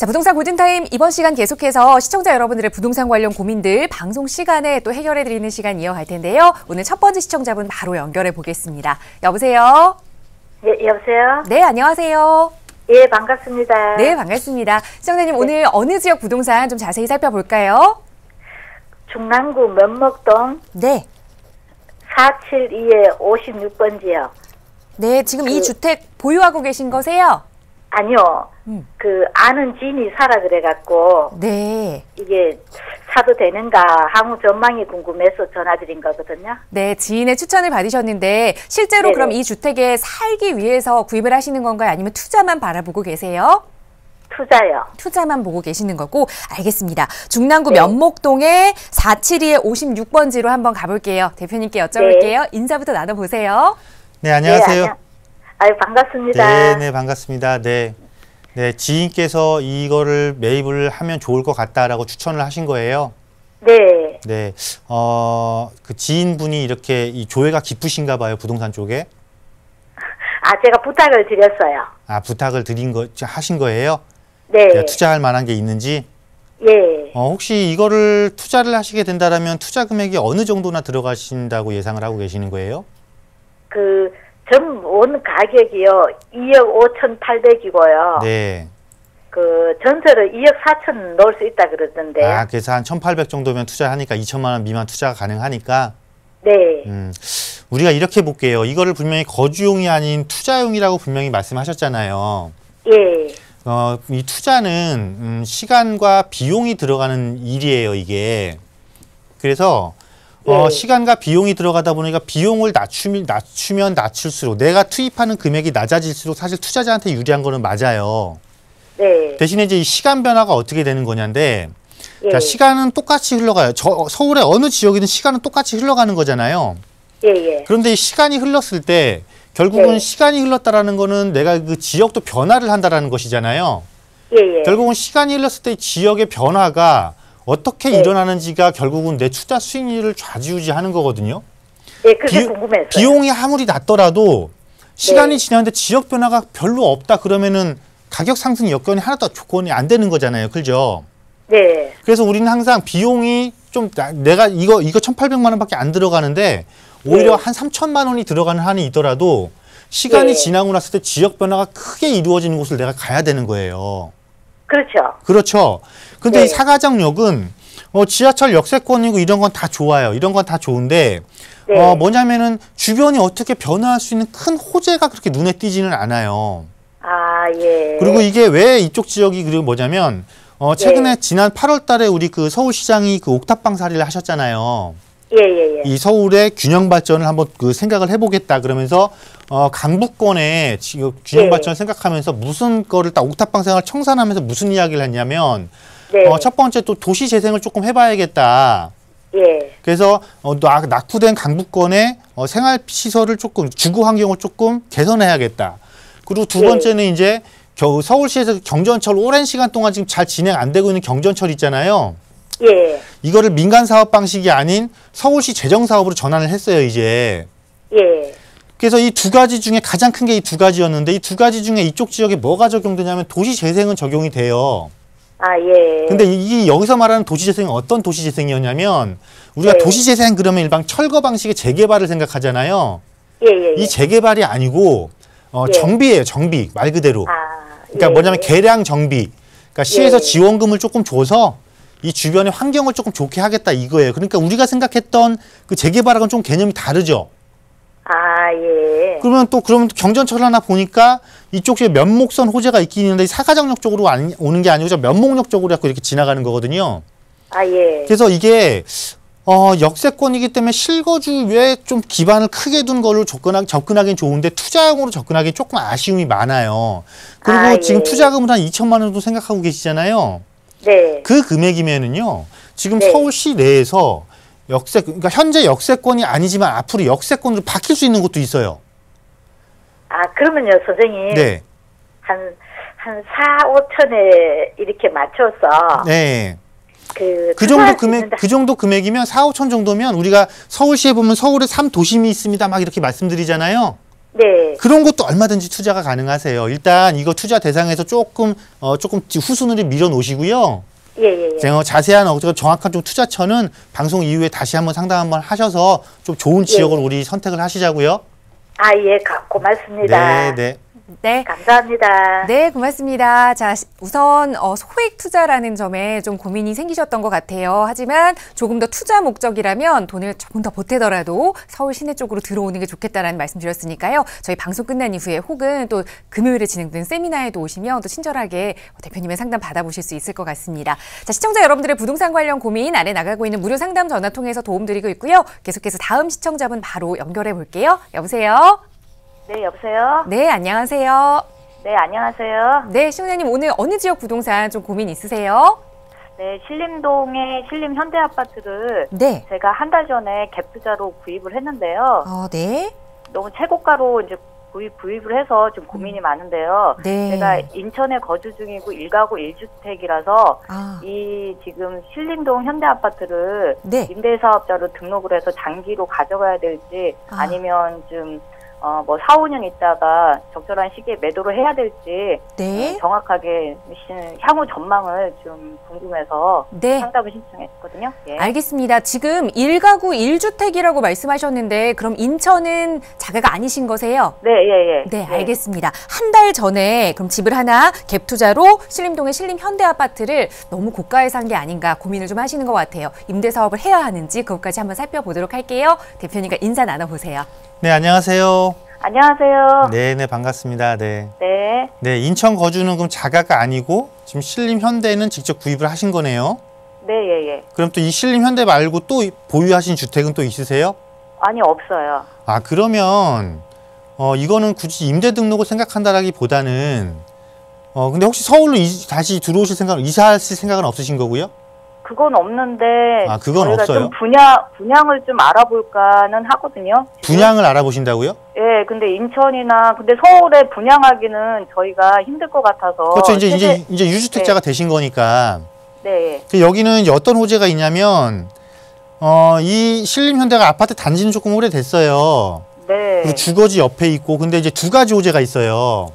자, 부동산 고증타임 이번 시간 계속해서 시청자 여러분들의 부동산 관련 고민들 방송 시간에 또 해결해 드리는 시간 이어갈 텐데요. 오늘 첫 번째 시청자분 바로 연결해 보겠습니다. 여보세요? 예, 여보세요? 네, 안녕하세요. 예, 반갑습니다. 네, 반갑습니다. 시청자님 오늘 어느 지역 부동산 좀 자세히 살펴볼까요? 중랑구 면목동 네. 472에 56번지요. 네, 지금 이 그- 주택 보유하고 계신 거세요? 아니요. 음. 그 아는 지인이 살아 그래갖고 네. 이게 사도 되는가 향후 전망이 궁금해서 전화드린 거거든요. 네, 지인의 추천을 받으셨는데 실제로 네네. 그럼 이 주택에 살기 위해서 구입을 하시는 건가요? 아니면 투자만 바라보고 계세요? 투자요. 투자만 보고 계시는 거고 알겠습니다. 중랑구 네. 면목동에 472에 56번지로 한번 가볼게요. 대표님께 여쭤볼게요. 인사부터 나눠보세요. 네, 안녕하세요. 예, 안녕- 아유, 반갑습니다. 네, 네, 반갑습니다. 네. 네, 지인께서 이거를 매입을 하면 좋을 것 같다라고 추천을 하신 거예요. 네. 네. 어, 그 지인분이 이렇게 이 조회가 깊으신가 봐요, 부동산 쪽에. 아, 제가 부탁을 드렸어요. 아, 부탁을 드린 거 하신 거예요? 네. 투자할 만한 게 있는지. 예. 어, 혹시 이거를 투자를 하시게 된다라면 투자 금액이 어느 정도나 들어가신다고 예상을 하고 계시는 거예요? 그, 전 원 가격이요. 2억 5,800이고요. 네. 그 전세를 2억 4천 넣을 수 있다 그러던데. 아, 그래서 한 1,800 정도면 투자하니까 2천만 원 미만 투자가 가능하니까 네. 음, 우리가 이렇게 볼게요. 이거를 분명히 거주용이 아닌 투자용이라고 분명히 말씀하셨잖아요. 예. 어, 이 투자는 음, 시간과 비용이 들어가는 일이에요, 이게. 그래서 어, 예. 시간과 비용이 들어가다 보니까 비용을 낮추면, 낮추면 낮출수록 내가 투입하는 금액이 낮아질수록 사실 투자자한테 유리한 거는 맞아요. 네. 대신에 이제 이 시간 변화가 어떻게 되는 거냐인데 예. 자, 시간은 똑같이 흘러가요. 저 서울의 어느 지역이든 시간은 똑같이 흘러가는 거잖아요. 예, 예. 그런데 이 시간이 흘렀을 때 결국은 네. 시간이 흘렀다라는 거는 내가 그 지역도 변화를 한다라는 것이잖아요. 예, 예. 결국은 시간이 흘렀을 때 지역의 변화가 어떻게 네. 일어나는지가 결국은 내 투자 수익률을 좌지우지하는 거거든요. 예, 그게 비- 궁금해서. 비용이 아무리 낮더라도 시간이 네. 지나는데 지역 변화가 별로 없다 그러면은 가격 상승 여건이 하나도 조건이 안 되는 거잖아요. 그죠? 네. 그래서 우리는 항상 비용이 좀 나- 내가 이거 이거 1,800만 원밖에 안 들어가는데 오히려 네. 한 3천만 원이 들어가는 한이 있더라도 시간이 네. 지나고 났을 때 지역 변화가 크게 이루어지는 곳을 내가 가야 되는 거예요. 그렇죠. 그렇죠. 근데 네. 이 사가정역은 어, 지하철 역세권이고 이런 건 다 좋아요. 이런 건 다 좋은데 네. 어, 뭐냐면은 주변이 어떻게 변화할 수 있는 큰 호재가 그렇게 눈에 띄지는 않아요. 아, 예. 그리고 이게 왜 이쪽 지역이 그리고 뭐냐면 어, 최근에 지난 8월 달에 우리 그 서울시장이 그 옥탑방 사리를 하셨잖아요. 예, 예, 예. 이 서울의 균형 발전을 한번 그 생각을 해보겠다 그러면서 어, 강북권에 지금 균형 네. 발전 생각하면서 무슨 거를 딱 옥탑방 생활 청산하면서 무슨 이야기를 했냐면 네. 어, 첫 번째 또 도시 재생을 조금 해봐야겠다. 예. 그래서 어, 낙- 낙후된 강북권의 어, 생활 시설을 조금 주거 환경을 조금 개선해야겠다. 그리고 두 네. 번째는 이제 겨우 서울시에서 경전철 오랜 시간 동안 지금 잘 진행 안 되고 있는 경전철 있잖아요. 예. 이거를 민간 사업 방식이 아닌 서울시 재정 사업으로 전환을 했어요, 이제. 예. 그래서 이 두 가지 중에 가장 큰 게 이 두 가지였는데 이 두 가지 중에 이쪽 지역에 뭐가 적용되냐면 도시 재생은 적용이 돼요. 아, 예. 근데 이 여기서 말하는 도시 재생은 어떤 도시 재생이었냐면 우리가 네. 도시 재생 그러면 일반 철거 방식의 재개발을 생각하잖아요. 예, 예. 예. 이 재개발이 아니고 어, 예. 정비예요, 정비 말 그대로. 아, 그러니까 예. 뭐냐면 개량 정비. 그러니까 시에서 예. 지원금을 조금 줘서 이 주변의 환경을 조금 좋게 하겠다 이거예요. 그러니까 우리가 생각했던 그 재개발하고는 좀 개념이 다르죠. 아, 예. 그러면 또 그러면 또 경전철 하나 보니까 이쪽 지에 면목선 호재가 있긴 있는데 사가정역 쪽으로 아니- 오는 게 아니고 저 면목역 쪽으로 자꾸 이렇게 지나가는 거거든요. 아, 예. 그래서 이게 어, 역세권이기 때문에 실거주에 좀 기반을 크게 둔 걸로 접근하, 접근하기는 좋은데 투자용으로 접근하기 조금 아쉬움이 많아요. 그리고 아, 지금 예. 투자금을 한 2천만 원도 생각하고 계시잖아요. 네. 그 금액이면은요. 지금 네. 서울시 내에서 역세 그러니까 현재 역세권이 아니지만 앞으로 역세권으로 바뀔 수 있는 곳도 있어요. 아, 그러면요, 선생님. 네. 한, 한 4, 5천에 이렇게 맞춰서. 네. 그, 그 정도 금액 있는다. 그 정도 금액이면 4, 5천 정도면 우리가 서울시에 보면 서울에 3도심이 있습니다. 막 이렇게 말씀드리잖아요. 네. 그런 것도 얼마든지 투자가 가능하세요. 일단 이거 투자 대상에서 조금 어 조금 후순위를 밀어 놓으시고요. 예, 예, 예. 제가 자세한 어 정확한 좀 투자처는 방송 이후에 다시 한번 상담 한번 하셔서 좀 좋은 지역을 우리 선택을 하시자고요. 아, 예, 가, 고맙습니다. 네, 네. 네. 감사합니다. 네, 고맙습니다. 자, 시- 우선 어, 소액 투자라는 점에 좀 고민이 생기셨던 것 같아요. 하지만 조금 더 투자 목적이라면 돈을 조금 더 보태더라도 서울 시내 쪽으로 들어오는 게 좋겠다라는 말씀 드렸으니까요. 저희 방송 끝난 이후에 혹은 또 금요일에 진행된 세미나에도 오시면 또 친절하게 대표님의 상담 받아보실 수 있을 것 같습니다. 자, 시청자 여러분들의 부동산 관련 고민 아래 나가고 있는 무료 상담 전화 통해서 도움드리고 있고요. 계속해서 다음 시청자분 바로 연결해 볼게요. 여보세요? 네, 여보세요? 네, 안녕하세요. 네, 안녕하세요. 네, 시청자님 오늘 어느 지역 부동산 좀 고민 있으세요? 네, 신림동의 신림 현대 아파트를 네. 제가 한 달 전에 갭 투자로 구입을 했는데요. 어, 네. 너무 최고가로 이제 구입, 구입을 해서 좀 고민이 많은데요. 네. 제가 인천에 거주 중이고 일가구 1주택이라서 아, 이 지금 신림동 현대 아파트를 네. 임대사업자로 등록을 해서 장기로 가져가야 될지 아. 아. 니면 좀 어, 뭐 4, 5년 있다가 적절한 시기에 매도를 해야 될지 네. 어, 정확하게 시- 향후 전망을 좀 궁금해서 네. 상담을 신청했거든요. 예. 알겠습니다. 지금 일가구일주택이라고 말씀하셨는데 그럼 인천은 자가가 아니신 거세요? 네, 예, 예. 네, 예. 알겠습니다. 한 달 전에 그럼 집을 하나 갭 투자로 신림동의 신림 현대 아파트를 너무 고가에 산 게 아닌가 고민을 좀 하시는 것 같아요. 임대 사업을 해야 하는지 그것까지 한번 살펴보도록 할게요. 대표님과 인사 나눠보세요. 네, 안녕하세요. 안녕하세요. 네, 네, 반갑습니다. 네. 네. 네, 인천 거주는 그럼 자가가 아니고 지금 신림 현대는 직접 구입을 하신 거네요. 네, 예, 예. 그럼 또 이 신림 현대 말고 또 보유하신 주택은 또 있으세요? 아니, 없어요. 아, 그러면 어 이거는 굳이 임대 등록을 생각한다라기보다는 어 근데 혹시 서울로 이- 다시 들어오실 생각, 이사하실 생각은 없으신 거고요? 그건 없는데 아, 그건 없어요? 좀 분야 분양을 좀 알아볼까는 하거든요. 분양을 알아보신다고요? 예, 근데 인천이나 근데 서울에 분양하기는 저희가 힘들 것 같아서 그렇죠. 이제 이제 이제 유주택자가 되신 거니까. 네, 예. 그 여기는 이제 어떤 호재가 있냐면 어 이 신림 현대가 아파트 단지는 조금 오래됐어요. 네. 그리고 주거지 옆에 있고 근데 이제 두 가지 호재가 있어요.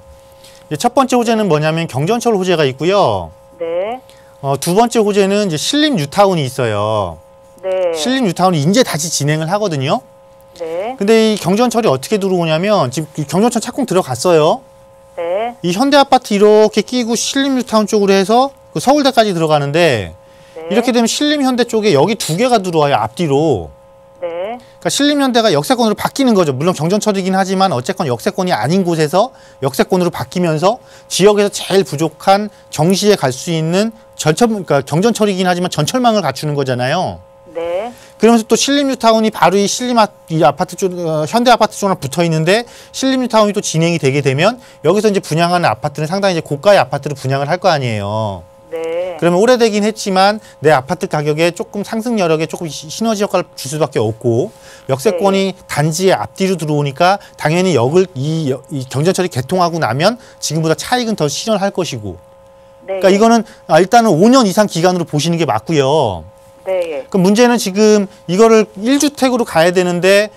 첫 번째 호재는 뭐냐면 경전철 호재가 있고요. 네. 어, 두 번째 호재는 이제 신림 뉴타운이 있어요. 네. 신림 뉴타운이 이제 다시 진행을 하거든요. 네. 근데 이 경전철이 어떻게 들어오냐면 지금 이 경전철 착공 들어갔어요. 네. 이 현대 아파트 이렇게 끼고 신림 뉴타운 쪽으로 해서 그 서울대까지 들어가는데 네. 이렇게 되면 신림 현대 쪽에 여기 두 개가 들어와요 앞뒤로. 네. 그러니까 신림 현대가 역세권으로 바뀌는 거죠. 물론 경전철이긴 하지만 어쨌건 역세권이 아닌 곳에서 역세권으로 바뀌면서 지역에서 제일 부족한 정시에 갈 수 있는 전철 그러니까 경전철이긴 하지만 전철망을 갖추는 거잖아요. 네. 그러면서 또 신림뉴타운이 바로 이 신림 아, 이 아파트 쪽 어, 현대 아파트 쪽랑 붙어 있는데 신림뉴타운이 또 진행이 되게 되면 여기서 이제 분양하는 아파트는 상당히 이제 고가의 아파트를 분양을 할 거 아니에요. 네. 그러면 오래되긴 했지만 내 아파트 가격에 조금 상승 여력에 조금 시- 시너지 효과를 줄 수밖에 없고 역세권이 단지의 앞뒤로 들어오니까 당연히 역을 이, 여- 이 경전철이 개통하고 나면 지금보다 차익은 더 실현할 것이고 네. 그러니까 이거는 아, 일단은 5년 이상 기간으로 보시는 게 맞고요. 네. 예. 그 문제는 지금 이거를 1주택으로 가야 되는데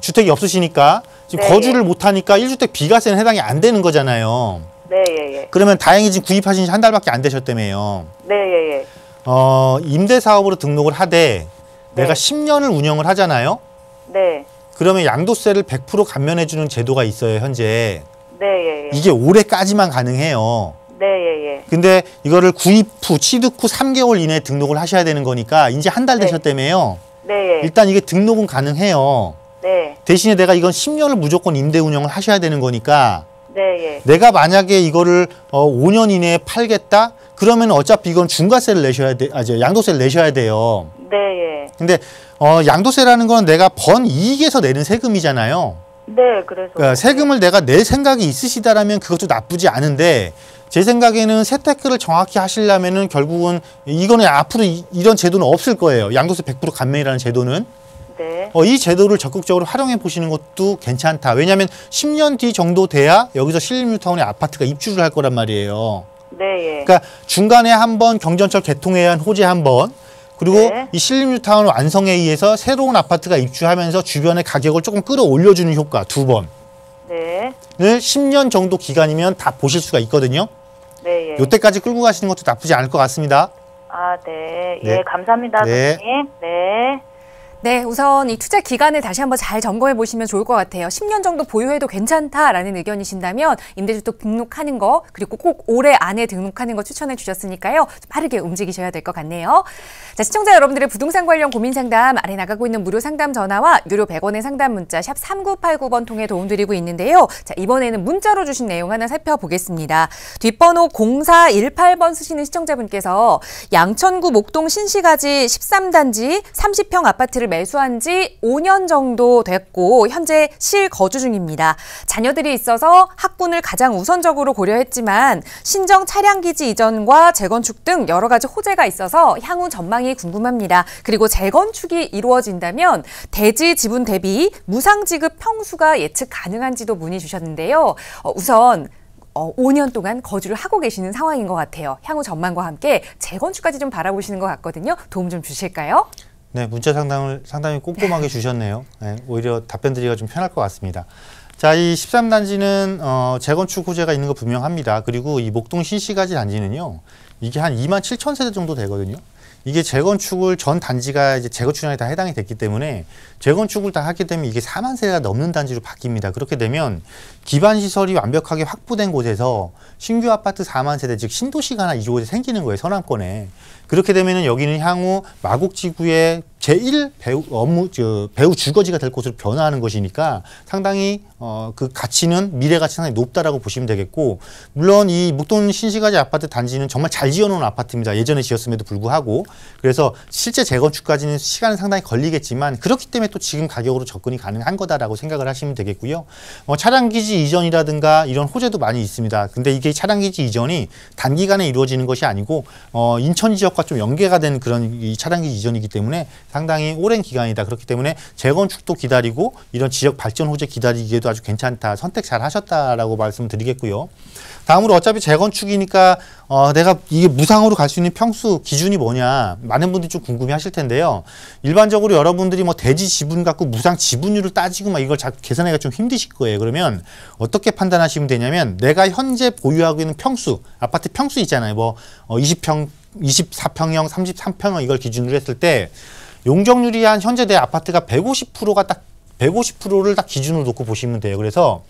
주택이 없으시니까 지금 네, 거주를 못 하니까 1주택 비과세는 해당이 안 되는 거잖아요. 네. 예. 예. 그러면 다행히 지금 구입하신 지 한 달밖에 안 되셨다며요. 네. 예. 예. 어, 임대 사업으로 등록을 하되 내가 네. 10년을 운영을 하잖아요. 네. 그러면 양도세를 100% 감면해 주는 제도가 있어요, 현재. 네. 예. 예. 이게 올해까지만 가능해요. 네. 예. 예. 근데 이거를 구입 후, 취득 후 3개월 이내에 등록을 하셔야 되는 거니까 이제 한달 네. 되셨다며요. 네. 예. 일단 이게 등록은 가능해요. 네. 대신에 내가 이건 10년을 무조건 임대 운영을 하셔야 되는 거니까 네. 예. 내가 만약에 이거를 어 5년 이내에 팔겠다? 그러면 어차피 이건 중과세를 내셔야 돼, 아, 저 양도세를 내셔야 돼요. 네. 예. 근데 어 양도세라는 건 내가 번 이익에서 내는 세금이잖아요. 네. 그래서 그러니까 세금을 내가 낼 생각이 있으시다라면 그것도 나쁘지 않은데 제 생각에는 세테크를 정확히 하시려면은 결국은 이거는 앞으로 이, 이런 제도는 없을 거예요. 양도세 100% 감면이라는 제도는. 네. 어, 이 제도를 적극적으로 활용해 보시는 것도 괜찮다. 왜냐하면 10년 뒤 정도 돼야 여기서 신림뉴타운에 아파트가 입주를 할 거란 말이에요. 네. 예. 그러니까 중간에 한번 경전철 개통에 의한 호재 한 번, 그리고 네. 이 신림뉴타운 완성에 의해서 새로운 아파트가 입주하면서 주변의 가격을 조금 끌어올려주는 효과 두 번. 네. 을 10년 정도 기간이면 다 보실 수가 있거든요. 네, 예. 요때까지 끌고 가시는 것도 나쁘지 않을 것 같습니다. 아, 네. 네. 예, 감사합니다, 네. 선생님. 네. 네, 우선 이 투자 기간을 다시 한번 잘 점검해 보시면 좋을 것 같아요. 10년 정도 보유해도 괜찮다라는 의견이신다면 임대주택 등록하는 거 그리고 꼭 올해 안에 등록하는 거 추천해 주셨으니까요. 좀 빠르게 움직이셔야 될 것 같네요. 자, 시청자 여러분들의 부동산 관련 고민 상담 아래 나가고 있는 무료 상담 전화와 유료 100원의 상담 문자 샵 3989번 통해 도움드리고 있는데요. 자, 이번에는 문자로 주신 내용 하나 살펴보겠습니다. 뒷번호 0418번 쓰시는 시청자분께서 양천구 목동 신시가지 13단지 30평 아파트를 매수한 지 5년 정도 됐고 현재 실거주 중입니다. 자녀들이 있어서 학군을 가장 우선적으로 고려했지만 신정 차량 기지 이전과 재건축 등 여러 가지 호재가 있어서 향후 전망이 궁금합니다. 그리고 재건축이 이루어진다면 대지 지분 대비 무상 지급 평수가 예측 가능한지도 문의 주셨는데요. 어, 우선 어, 5년 동안 거주를 하고 계시는 상황인 것 같아요. 향후 전망과 함께 재건축까지 좀 바라보시는 것 같거든요. 도움 좀 주실까요? 네, 문자 상담을 상당히 꼼꼼하게 주셨네요. 네, 오히려 답변 드리기가 좀 편할 것 같습니다. 자, 이 13단지는 어, 재건축 호재가 있는 거 분명합니다. 그리고 이 목동 신시가지 단지는요. 이게 한 2만 7천 세대 정도 되거든요. 이게 재건축을 전 단지가 이제 재건축량에 다 해당이 됐기 때문에 재건축을 다 하게 되면 이게 4만 세대가 넘는 단지로 바뀝니다. 그렇게 되면 기반 시설이 완벽하게 확보된 곳에서 신규 아파트 4만 세대 즉 신도시가 하나 이곳에 생기는 거예요. 서남권에. 그렇게 되면은 여기는 향후 마곡지구의 제1 배우 업무 저 배우 주거지가 될 곳으로 변화하는 것이니까 상당히 어 그 가치는 미래 가치 상당히 높다라고 보시면 되겠고 물론 이 목동 신시가지 아파트 단지는 정말 잘 지어놓은 아파트입니다. 예전에 지었음에도 불구하고 그래서 실제 재건축까지는 시간은 상당히 걸리겠지만 그렇기 때문에 또 지금 가격으로 접근이 가능한 거다라고 생각을 하시면 되겠고요. 어, 차량 기지 이전이라든가 이런 호재도 많이 있습니다. 근데 이게 차량 기지 이전이 단기간에 이루어지는 것이 아니고 어, 인천 지역과 좀 연계가 된 그런 이 차량 기지 이전이기 때문에 상당히 오랜 기간이다. 그렇기 때문에 재건축도 기다리고 이런 지역 발전 호재 기다리기에도 아주 괜찮다. 선택 잘 하셨다라고 말씀드리겠고요. 다음으로 어차피 재건축이니까 어, 내가 이게 무상으로 갈 수 있는 평수 기준이 뭐냐 많은 분들이 좀 궁금해 하실 텐데요. 일반적으로 여러분들이 뭐 대지 지분 갖고 무상 지분율을 따지고 막 이걸 자 계산하기가 좀 힘드실 거예요. 그러면 어떻게 판단하시면 되냐면 내가 현재 보유하고 있는 평수 아파트 평수 있잖아요. 뭐 어, 20평 24평형, 33평형 이걸 기준으로 했을 때 용적률이 한 현재 내 아파트가 150%가 딱 150%를 딱 기준으로 놓고 보시면 돼요. 그래서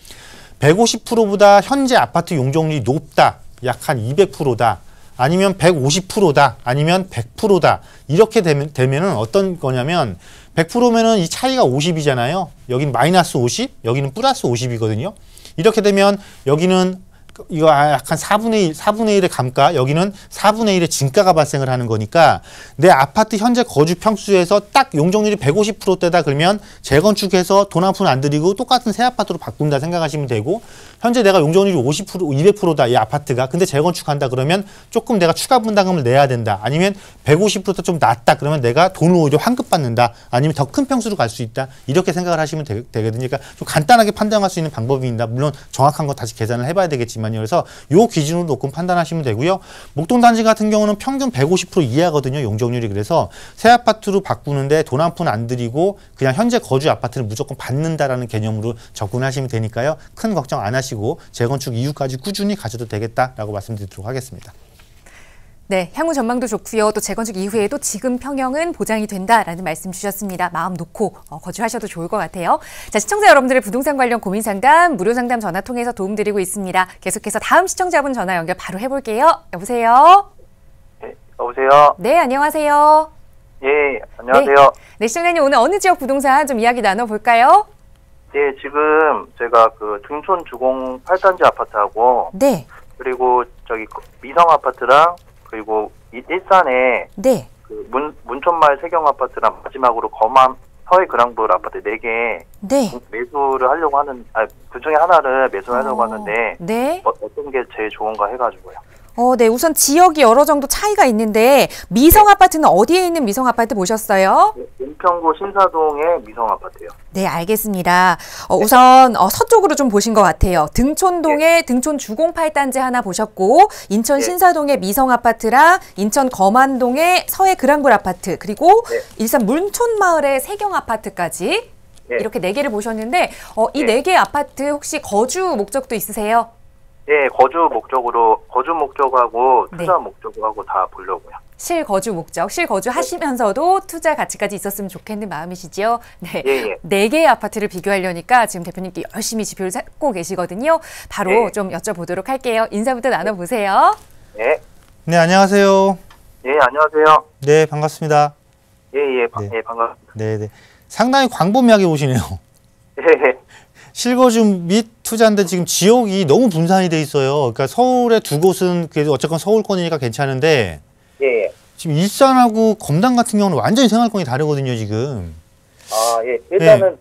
150%보다 현재 아파트 용적률이 높다. 약 한 200%다. 아니면 150%다. 아니면 100%다. 이렇게 되면, 되면은 어떤 거냐면 100%면은 이 차이가 50이잖아요. 여긴 마이너스 50, 여기는 플러스 50이거든요. 이렇게 되면 여기는 이거 약한 4분의 1, 4분의 1의 감가, 여기는 4분의 1의 진가가 발생을 하는 거니까 내 아파트 현재 거주 평수에서 딱 용적률이 150%대다 그러면 재건축해서 돈 한 푼 안 들이고 똑같은 새 아파트로 바꾼다 생각하시면 되고 현재 내가 용적률이 50% 200%다 이 아파트가 근데 재건축한다 그러면 조금 내가 추가 분담금을 내야 된다. 아니면 150%좀 낮다 그러면 내가 돈을 오히려 환급 받는다. 아니면 더 큰 평수로 갈 수 있다. 이렇게 생각을 하시면 되, 되거든요. 그러니까 좀 간단하게 판단할 수 있는 방법입니다. 물론 정확한 거 다시 계산을 해봐야 되겠지만 요. 그래서 요 기준으로 놓고 판단하시면 되고요. 목동 단지 같은 경우는 평균 150% 이하거든요 용적률이. 그래서 새 아파트로 바꾸는데 돈 한 푼 안 들이고 그냥 현재 거주 아파트를 무조건 받는다라는 개념으로 접근하시면 되니까요. 큰 걱정 안 하시고 하시고 재건축 이후까지 꾸준히 가져도 되겠다라고 말씀드리도록 하겠습니다. 네, 향후 전망도 좋고요. 또 재건축 이후에도 지금 평형은 보장이 된다라는 말씀 주셨습니다. 마음 놓고 어, 거주하셔도 좋을 것 같아요. 자, 시청자 여러분들의 부동산 관련 고민 상담 무료 상담 전화 통해서 도움드리고 있습니다. 계속해서 다음 시청자분 전화 연결 바로 해볼게요. 여보세요. 네, 여보세요. 네, 안녕하세요. 예, 안녕하세요. 네, 네 시청자님 오늘 어느 지역 부동산 좀 이야기 나눠볼까요? 예, 지금 제가 그 등촌 주공 8단지 아파트하고 네, 그리고 저기 그 미성 아파트랑 그리고 이- 일산에 네, 그 문, 문촌마을 세경 아파트랑 마지막으로 거만 서해 그랑블 아파트 4개 네. 매수를 하려고 하는, 아, 그 중에 하나를 매수하려고 어, 하는데 네. 어, 어떤 게 제일 좋은가 해가지고요. 어, 네. 우선 지역이 여러 정도 차이가 있는데 미성 아파트는 어디에 있는 미성 아파트 보셨어요? 은평구 신사동의 미성 아파트요. 네, 알겠습니다. 어, 우선 어, 서쪽으로 좀 보신 것 같아요. 등촌동에 등촌 주공 8단지 하나 보셨고 인천 네. 신사동의 미성 아파트랑 인천 거만동의 서해 그랑굴 아파트 그리고 네. 일산 문촌 마을의 세경 아파트까지 예. 이렇게 네 개를 보셨는데 어, 이 예. 네 개의 아파트 혹시 거주 목적도 있으세요? 예, 거주 목적으로 거주 목적하고 네. 투자 목적하고 다 보려고요. 실거주 목적, 실거주 하시면서도 투자 가치까지 있었으면 좋겠는 마음이시죠? 네. 예, 예. 네 개의 아파트를 비교하려니까 지금 대표님께 열심히 지표를 찾고 계시거든요. 바로 예. 좀 여쭤보도록 할게요. 인사부터 나눠보세요. 예, 네, 안녕하세요. 예, 안녕하세요. 네, 반갑습니다. 예, 예, 바- 네. 예, 반갑습니다. 네, 네. 상당히 광범위하게 보시네요. 예, 예. 실거주 및 투자인데 지금 지역이 너무 분산이 돼 있어요. 그러니까 서울의 두 곳은 그래도 어쨌건 서울권이니까 괜찮은데 예, 예. 지금 일산하고 검단 같은 경우는 완전히 생활권이 다르거든요, 지금. 아, 예. 일단은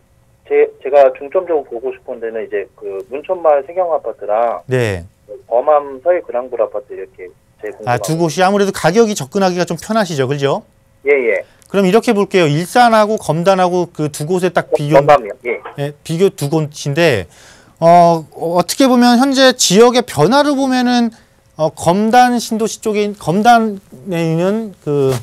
제, 제가 중점적으로 보고 싶은 데는 이제 그 문천마을 세경 아파트랑 네. 범암 서해 그랑불 아파트 이렇게 제. 아, 두 곳이 아무래도 가격이 접근하기가 좀 편하시죠, 그죠? 예, 예. 그럼 이렇게 볼게요. 일산하고 검단하고 그 두 곳에 딱 비교, 범암이요. 예. 예, 비교 두 곳인데, 어, 어떻게 보면 현재 지역의 변화를 보면은, 어, 검단 신도시 쪽에, 있- 검단에 있는 그,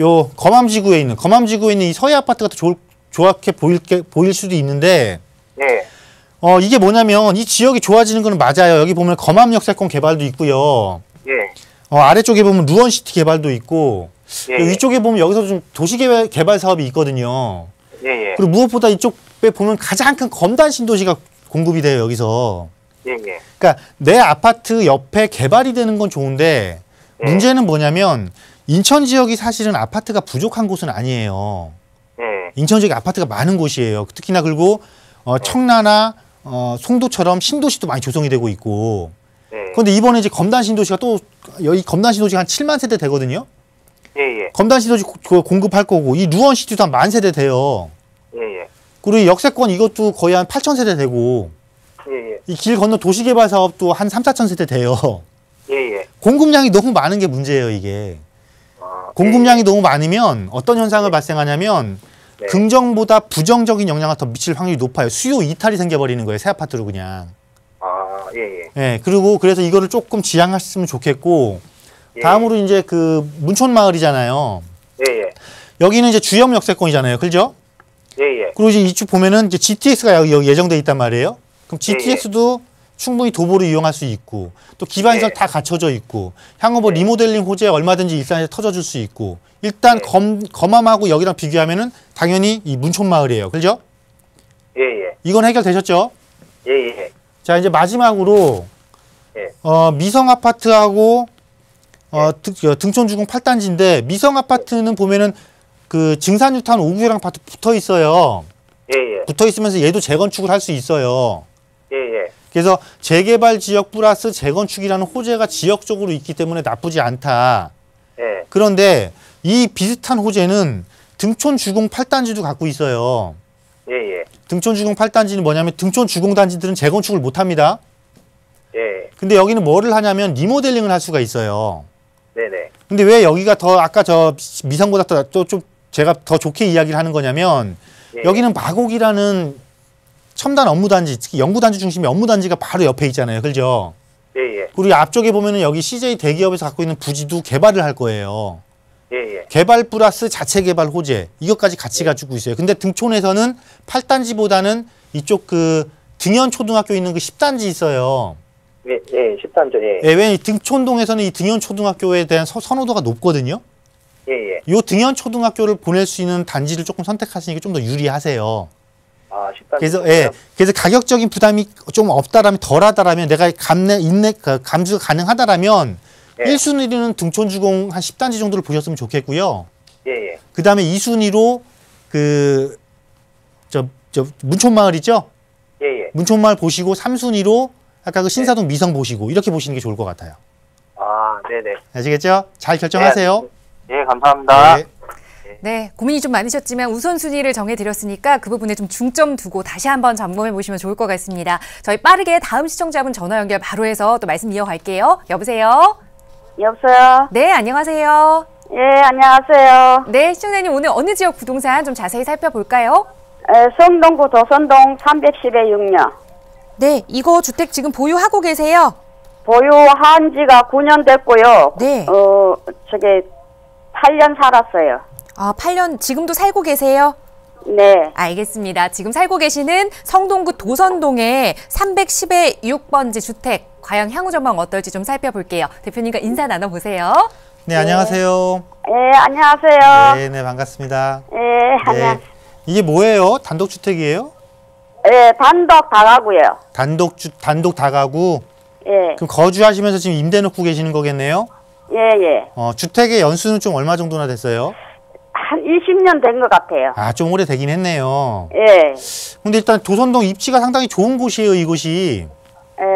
요, 검암지구에 있는, 검암지구에 있는 이 서해 아파트가 더 좋을, 좋게 보일, 게, 보일 수도 있는데, 예. 어, 이게 뭐냐면 이 지역이 좋아지는 거는 맞아요. 여기 보면 검암 역세권 개발도 있고요. 예. 어, 아래쪽에 보면 루원시티 개발도 있고, 예. 그리고 위쪽에 보면 여기서 좀 도시개발 개발 사업이 있거든요. 예, 예. 그리고 무엇보다 이쪽에 보면 가장 큰 검단 신도시가 공급이 돼요, 여기서. 예, 예. 그러니까 내 아파트 옆에 개발이 되는 건 좋은데 예. 문제는 뭐냐면 인천 지역이 사실은 아파트가 부족한 곳은 아니에요. 예. 인천 지역에 아파트가 많은 곳이에요. 특히나 그리고 어, 청라나 어, 송도처럼 신도시도 많이 조성이 되고 있고. 예. 그런데 이번에 이제 검단 신도시가 또 여기 검단 신도시가 한 7만 세대 되거든요. 예, 예. 검단 그거 공급할 거고 이 루원 시티도 한 만 세대 돼요. 예, 예. 그리고 이 역세권 이것도 거의 한 8천 세대 되고 예, 예. 이 길 건너 도시개발 사업도 한 3, 4천 세대 돼요. 예, 예. 공급량이 너무 많은 게 문제예요, 이게. 아, 공급량이 너무 많으면 어떤 현상을 발생하냐면 네. 긍정보다 부정적인 영향을 더 미칠 확률이 높아요. 수요 이탈이 생겨버리는 거예요, 새 아파트로 그냥. 아, 예, 예. 예, 그리고 그래서 이거를 조금 지양하셨으면 좋겠고 예. 다음으로 이제 그 문촌 마을이잖아요. 예, 예. 여기는 이제 주염 역세권이잖아요, 그죠? 예, 예. 그리고 이제 이쪽 보면은 이제 GTX가 여기, 예정돼 있단 말이에요. 그럼 예, 예. GTX도 충분히 도보를 이용할 수 있고 또 기반시설 예. 다 갖춰져 있고 향후 뭐 예. 리모델링 호재 얼마든지 일산에서 터져줄 수 있고 일단 예. 검 검암하고 여기랑 비교하면은 당연히 이 문촌 마을이에요. 그죠? 예, 예. 이건 해결되셨죠? 예, 예. 자 이제 마지막으로 예. 어, 미성 아파트하고 어, 등, 어, 등촌주공 8단지인데 미성 아파트는 보면은 그 증산유탄 5구형 아파트 붙어 있어요. 예, 예. 붙어 있으면서 얘도 재건축을 할 수 있어요. 예, 예. 그래서 재개발 지역 플러스 재건축이라는 호재가 지역적으로 있기 때문에 나쁘지 않다. 예. 그런데 이 비슷한 호재는 등촌 주공 8단지도 갖고 있어요. 예, 예. 등촌 주공 8단지는 뭐냐면 등촌 주공 단지들은 재건축을 못 합니다. 예. 근데 여기는 뭐를 하냐면 리모델링을 할 수가 있어요. 근데 왜 여기가 더 아까 저 미성보다 또좀 제가 더 좋게 이야기를 하는 거냐면 예. 여기는 마곡이라는 첨단 업무단지, 특히 연구단지 중심의 업무단지가 바로 옆에 있잖아요. 그죠? 예, 예. 그리고 앞쪽에 보면은 여기 CJ 대기업에서 갖고 있는 부지도 개발을 할 거예요. 예, 예. 개발 플러스 자체 개발 호재 이것까지 같이 가지고 있어요. 근데 등촌에서는 8단지보다는 이쪽 그 등현 초등학교 있는 그 10단지 있어요. 예, 예. 10단죠. 예. 예, 왜 등촌동에서는 이 등현 초등학교에 대한 서- 선호도가 높거든요. 예, 예. 요 등현 초등학교를 보낼 수 있는 단지를 조금 선택하시는 게 좀 더 유리하세요. 아, 10단죠. 그래서 예, 그래서 가격적인 부담이 좀 없다라면 덜하다라면 내가 감내 인내 그 감수가 가능하다라면 예. 1순위는 등촌주공 한 10단지 정도를 보셨으면 좋겠고요. 예, 예. 그 다음에 2순위로 그 저 저 문촌마을 있죠? 예, 예. 문촌마을 보시고 3순위로 아까 그 신사동 미성 보시고 이렇게 보시는 게 좋을 것 같아요. 아, 네네. 아시겠죠? 잘 결정하세요. 예, 감사합니다. 네. 네, 고민이 좀 많으셨지만 우선순위를 정해드렸으니까 그 부분에 좀 중점 두고 다시 한번 점검해 보시면 좋을 것 같습니다. 저희 빠르게 다음 시청자분 전화 연결 바로 해서 또 말씀 이어갈게요. 여보세요? 여보세요? 네, 안녕하세요. 예, 안녕하세요. 네, 시청자님 오늘 어느 지역 부동산 좀 자세히 살펴볼까요? 에, 성동구 도선동 310의 6년. 네, 이거 주택 지금 보유하고 계세요? 보유한 지가 9년 됐고요. 네. 어, 저기 8년 살았어요. 아, 8년 지금도 살고 계세요? 네. 알겠습니다. 지금 살고 계시는 성동구 도선동의 310의 6번지 주택 과연 향후 전망 어떨지 좀 살펴볼게요. 대표님과 인사 나눠보세요. 네, 안녕하세요. 예, 안녕하세요. 네, 네, 반갑습니다. 예, 네. 안녕. 이게 뭐예요? 단독주택이에요? 예, 단독 다가고요. 단독 주 단독 다가구. 예, 그럼 거주하시면서 지금 임대 놓고 계시는 거겠네요? 예, 예. 어, 주택의 연수는 좀 얼마 정도나 됐어요? 한 20년 된 것 같아요. 아, 좀 오래 되긴 했네요. 예, 근데 일단 도선동 입지가 상당히 좋은 곳이에요, 이곳이. 예.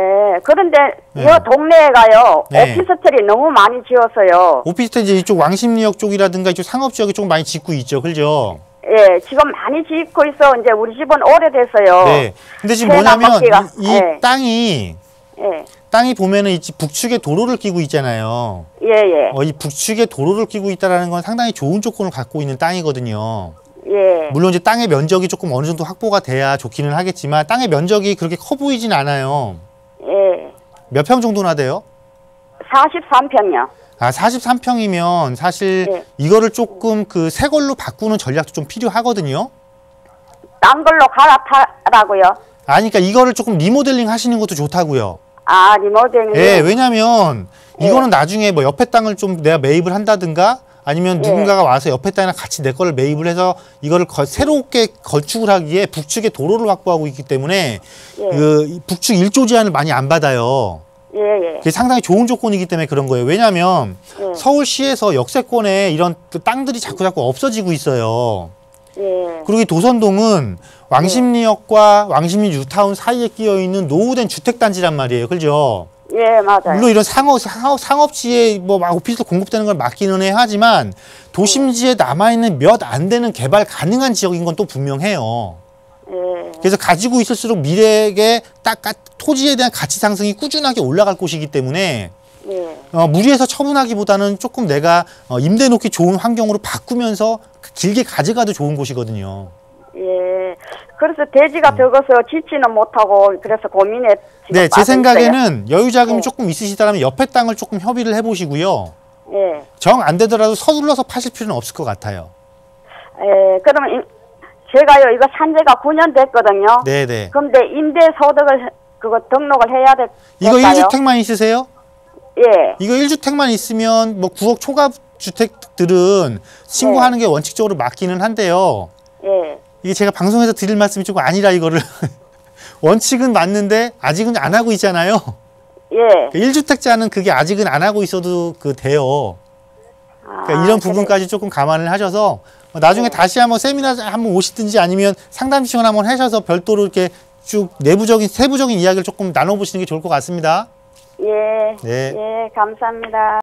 그런데 네. 이 동네에가요, 네. 오피스텔이 너무 많이 지어서요. 오피스텔 이제 이쪽 왕십리역 쪽이라든가 이쪽 상업 지역이 조금 많이 짓고 있죠, 그죠? 예, 지금 많이 짓고 있어. 이제 우리 집은 오래됐어요. 네. 근데 지금 뭐냐면. 이, 이 네. 땅이 예, 땅이 보면은 이 북측에 도로를 끼고 있잖아요. 예, 예. 어, 이 북측에 도로를 끼고 있다라는 건 상당히 좋은 조건을 갖고 있는 땅이거든요. 예, 물론 이제 땅의 면적이 조금 어느 정도 확보가 돼야 좋기는 하겠지만 땅의 면적이 그렇게 커 보이진 않아요. 예. 몇 평 정도나 돼요? 43평이요. 아, 43평이면 사실 네. 이거를 조금 그 새 걸로 바꾸는 전략도 좀 필요하거든요. 딴 걸로 갈아타라고요. 아, 그러니까 이거를 조금 리모델링 하시는 것도 좋다고요. 아, 리모델링. 예, 왜냐면 네. 이거는 나중에 뭐 옆에 땅을 좀 내가 매입을 한다든가 아니면 네. 누군가가 와서 옆에 땅이랑 같이 내 거를 매입을 해서 이거를 거- 새롭게 건축을 하기에 북측에 도로를 확보하고 있기 때문에 예. 그이 북측 일조 제한을 많이 안 받아요. 예, 예. 그게 상당히 좋은 조건이기 때문에 그런 거예요. 왜냐하면 예. 서울시에서 역세권에 이런 그 땅들이 자꾸 자꾸 없어지고 있어요. 예. 그리고 이 도선동은 왕십리역과 왕십리 뉴타운 사이에 끼어 있는 노후된 주택단지란 말이에요. 그죠? 예, 맞아요. 물론 이런 상업, 상업 상업지에 뭐막 오피스도 공급되는 걸 막기는 해 하지만 도심지에 남아 있는 몇 안 되는 개발 가능한 지역인 건 또 분명해요. 예. 그래서 가지고 있을수록 미래에 딱 가- 토지에 대한 가치 상승이 꾸준하게 올라갈 곳이기 때문에 예. 어, 무리해서 처분하기보다는 조금 내가 어, 임대 놓기 좋은 환경으로 바꾸면서 길게 가져가도 좋은 곳이거든요. 예. 그래서 대지가 적어서 짓지는 못하고 그래서 고민에 네, 제 생각에는 여유 자금이 네. 조금 있으시다면 옆에 땅을 조금 협의를 해보시고요. 예. 정 안 되더라도 서둘러서 파실 필요는 없을 것 같아요. 예. 그러면 이- 제가요 이거 산지가 9년 됐거든요. 네네. 그런데 임대 소득을 그거 등록을 해야 될 이거? 1주택만 있으세요? 예. 이거 1주택만 있으면 뭐 9억 초과 주택들은 신고하는 게 원칙적으로 맞기는 한데요. 예. 이게 제가 방송에서 드릴 말씀이 조금 아니라 이거를 원칙은 맞는데 아직은 안 하고 있잖아요. 예. 1주택자는 그게 아직은 안 하고 있어도 그 돼요. 그러니까 아, 이런 그래. 부분까지 조금 감안을 하셔서 뭐 나중에 네. 다시 한번 세미나 한번 오시든지 아니면 상담 시간 한번 하셔서 별도로 이렇게 쭉 내부적인 세부적인 이야기를 조금 나눠보시는 게 좋을 것 같습니다. 예. 네. 예. 감사합니다.